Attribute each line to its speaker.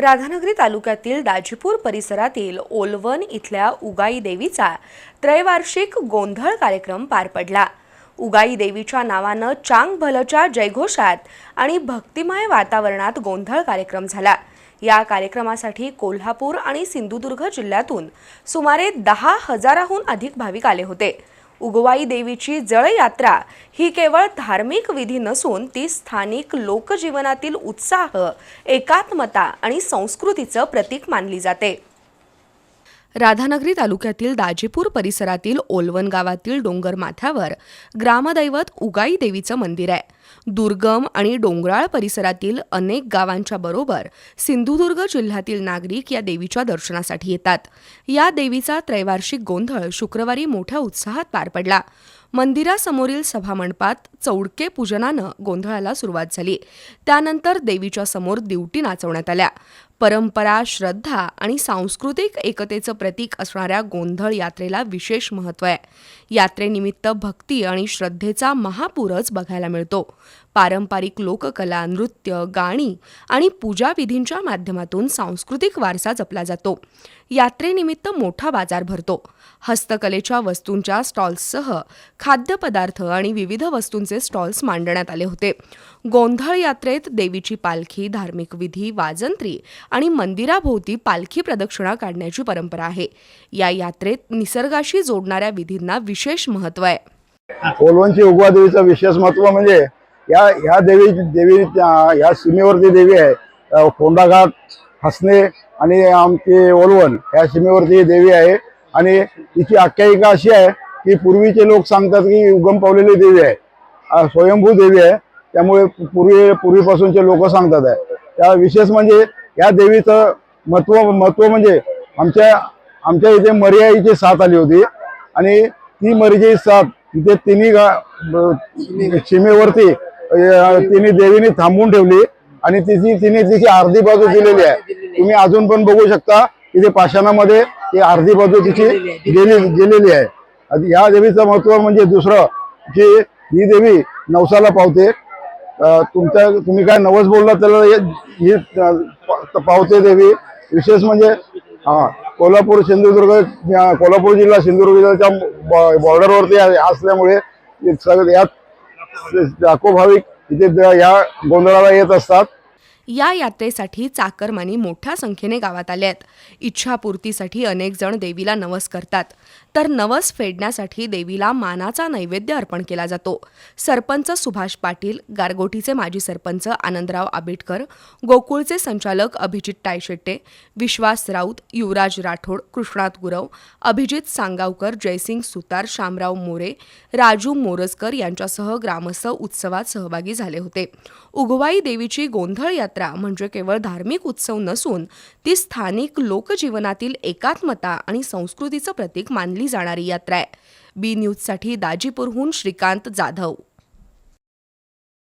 Speaker 1: राधानगरी तालुक्यातील दाजीपूर परिसरातील ओलवन इथल्या उगाई देवीचा त्रैवार्षिक गोंधळ कार्यक्रम पार पडला. उगाई देवीच्या नावानं चांग भलच्या जयघोषात आणि भक्तिमय वातावरणात गोंधळ कार्यक्रम झाला. या कार्यक्रमासाठी कोल्हापूर आणि सिंधुदुर्ग जिल्ह्यातून सुमारे दहा हजाराहून अधिक भाविक आले होते. उगवाई देवीची जळयात्रा ही केवळ धार्मिक विधी नसून ती स्थानिक लोकजीवनातील उत्साह एकात्मता आणि संस्कृतीचं प्रतीक मानली जाते. राधानगरी तालुक्यातील दाजीपूर परिसरातील ओलवन गावातील डोंगर माथ्यावर ग्रामदैवत उगाई देवीचं मंदिर आहे. दुर्गम आणि डोंगराळ परिसरातील अनेक गावांच्या बरोबर सिंधुदुर्ग जिल्ह्यातील नागरिक या देवीच्या दर्शनासाठी येतात. या देवीचा त्रैवार्षिक गोंधळ शुक्रवारी मोठ्या उत्साहात पार पडला. मंदिरासमोरील सभामंडपात चौडके पूजनानं गोंधळाला सुरुवात झाली. त्यानंतर देवीच्या समोर दिवटी नाचवण्यात आल्या. परंपरा श्रद्धा आणि सांस्कृतिक एकतेचं प्रतीक असणाऱ्या गोंधळ यात्रेला विशेष महत्त्व आहे. यात्रेनिमित्त भक्ती आणि श्रद्धेचा महापूरच बघायला मिळतो. पारंपरिक लोककला नृत्य गाणी आणि पूजाविधींच्या माध्यमातून सांस्कृतिक वारसा जपला जातो. यात्रेनिमित्त मोठा बाजार भरतो. हस्तकलेच्या वस्तूंच्या स्टॉल्ससह खाद्यपदार्थ आणि विविध वस्तूंचे स्टॉल्स मांडण्यात आले होते. गोंधळ यात्रेत देवीची पालखी धार्मिक विधी वाजंत्री आणि मंदिराभोवती पालखी प्रदक्षिणा काढण्याची परंपरा आहे. या यात्रेत निसर्गाशी जोडणाऱ्या विधींना विशेष महत्त्व आहे.
Speaker 2: कोलवणची उगवा देवीचं विशेष महत्त्व म्हणजे या ह्या देवी देवी ह्या सीमेवरती देवी आहे. कोंडाघाट हसणे आणि आमची ओलवण ह्या सीमेवरती देवी आहे. आणि तिची आख्यायिका अशी आहे की पूर्वीचे लोक सांगतात की उगम पावलेली देवी आहे. स्वयंभू देवी आहे. त्यामुळे पूर्वी पूर्वीपासूनचे लोक सांगतात आहे. त्या विशेष म्हणजे या देवीचं महत्त्व महत्त्व म्हणजे आमच्या आमच्या इथे मर्याईची साथ आली होती. आणि ती मरीची साथ तिथे तिन्ही गा सीमेवरती तिने देवीने थांबून ठेवली. आणि तिची तिने तिची अर्धी बाजू दिलेली आहे. तुम्ही अजून पण बघू शकता तिथे पाषाणामध्ये ती अर्धी बाजू तिची गेली गेलेली आहे. या देवीचं महत्त्व म्हणजे दुसरं की ही देवी नवसाला पावते. तुमच्या तुम्ही काय नवस बोलला त्याला हे- ही पावते देवी. विशेष म्हणजे हा कोल्हापूर सिंधुदुर्ग कोल्हापूर जिल्हा सिंधुदुर्ग जिल्ह्याच्या बॉर्डरवरती असल्यामुळे हे यात लाखो भाविक इथे द- या गोंधळाला येत असतात.
Speaker 1: या यात्रेसाठी चाकरमानी मोठ्या संख्येने गावात आले आहेत. इच्छापूर्तीसाठी अनेक जण देवीला नवस करतात. तर नवस फेडण्यासाठी देवीला मानाचा नैवेद्य अर्पण केला जातो. सरपंच सुभाष पाटील गारगोटीचे माजी सरपंच आनंदराव आबिटकर गोकुळचे संचालक अभिजित टायशेट्टे विश्वास राऊत युवराज राठोड कृष्णात गुरव अभिजित सांगावकर जयसिंग सुतार शामराव मोरे राजू मोरजकर यांच्यासह ग्रामस्थ उत्सवात सहभागी झाले होते. उगवाई देवीची गोंधळ यात्रा यात्रा म्हणजे केवळ धार्मिक उत्सव नसून ती स्थानिक लोकजीवनातील एकात्मता आणि संस्कृतीचं प्रतीक मानली जाणारी यात्रा आहे. बी न्यूजसाठी दाजीपूरहून श्रीकांत जाधव.